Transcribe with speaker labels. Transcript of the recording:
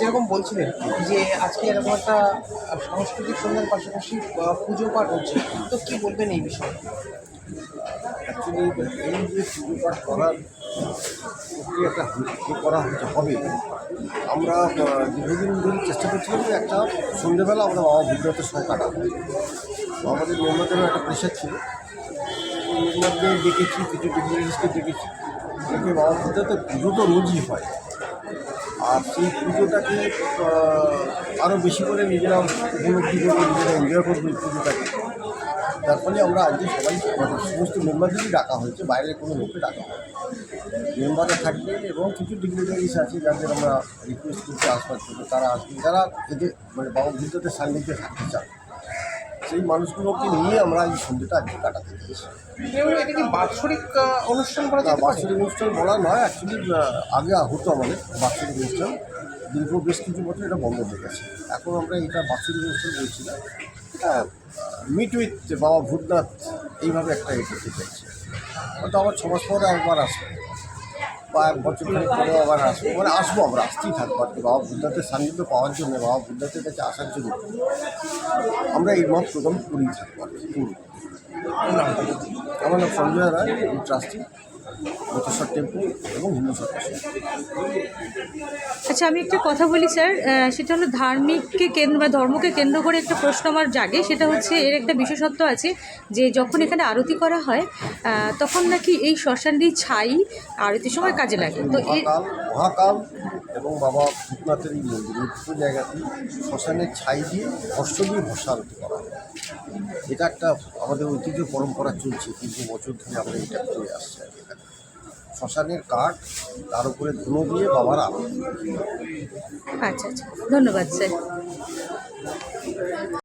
Speaker 1: যেরকম বলছিলেন যে আজকে এরকম একটা সাংস্কৃতিক সন্ধ্যার পাশাপাশি পুজো পাঠ হচ্ছে, তো কি বলবেন এই বিষয়ে?
Speaker 2: অ্যাকচুয়ালি এই যে পুজো পাঠ করার প্রক্রিয়াটা করা হবে। আমরা দীর্ঘদিন ধরে চেষ্টা করছিলাম যে একটা সন্ধ্যেবেলা আমরা বাবা ভূতনাথের সঙ্গে কাটাবো তো আমাদের মেম্বারদেরও একটা প্রেশার ছিল মেম্বারদের ডেকেছি, কিছু ডিগ্রিজকে দেখেছি ডেকে বাবা ভূতনাথের পুজো তো রোজই হয়। আর সেই পুজোটাকে আরও বেশি করে নিজেরা উপলব্ধি করব, নিজেরা এনজয় করব এই পুজোটাকে। তার ফলে আমরা আজকে সবাই সমস্ত মেম্বারদেরই ডাকা হয়েছে বাইরের কোনো লোককে ডাকা হয় মেম্বাররা থাকবেন এবং কিছু ডিগনিটারিস আছে যাদের আমরা রিকোয়েস্ট করতে আসবার জন্য তারা আসবে যারা এদের মানে বাবা বুদ্ধদের সান্নিধ্যে থাকতে চান। সেই মানুষগুলোকে নিয়ে আমরা এই সন্ধ্যেটা আজকে কাটাতে পেরেছি
Speaker 1: বাৎসরিক অনুষ্ঠান করা
Speaker 2: বাৎসরিক অনুষ্ঠান বলা নয় অ্যাকচুয়ালি আগে হতো আমাদের বাৎসরিক অনুষ্ঠান। দীর্ঘ বেশ কিছু বছর এটা বন্ধ হয়ে গেছে। এখন আমরা এটা বাৎসরিক অনুষ্ঠান বলছি না। এটা মিট উইথ বাবা ভূতনাথ এইভাবে একটা এ করতে চাইছি হয়তো আবার ছ মাস পরে একবার আসব। বছর পরে আবার আসব। মানে আসব আমরা, আসতেই থাকব আর কি। বাবা বুদ্ধাদের সান্নিধ্য পাওয়ার জন্য, বাবা বুদ্ধাদের কাছে আসার জন্য। আমরা এই মত প্রোগ্রাম করেই থাকব আর কি। আমার নাম সঞ্জয় রায় ট্রাস্টি মতেশ্বর টেম্পল এবং
Speaker 3: আচ্ছা আমি একটা কথা বলি স্যার। সেটা হলো ধার্মিককে কেন্দ্র বা ধর্মকে কেন্দ্র করে একটা প্রশ্ন আমার জাগে। সেটা হচ্ছে এর একটা বিশেষত্ব আছে যে যখন এখানে আরতি করা হয় তখন নাকি এই শ্মশানটি ছাই আরতির সময় কাজে লাগে। তো
Speaker 2: মহাকাল এবং বাবা ভূতনাথের এই মন্দির দুটো জায়গাতেই শ্মশানের ছাই দিয়ে অষ্টমী ভস্য করা এটা একটা আমাদের ঐতিহ্য পরম্পরা চলছে কিন্তু বছর ধরে আমরা এটা করে আসছি এখানে। শ্মশানের কাঠ, তার উপরে ধুনো দিয়ে বাবার আলো
Speaker 3: আচ্ছা আচ্ছা। ধন্যবাদ, স্যার।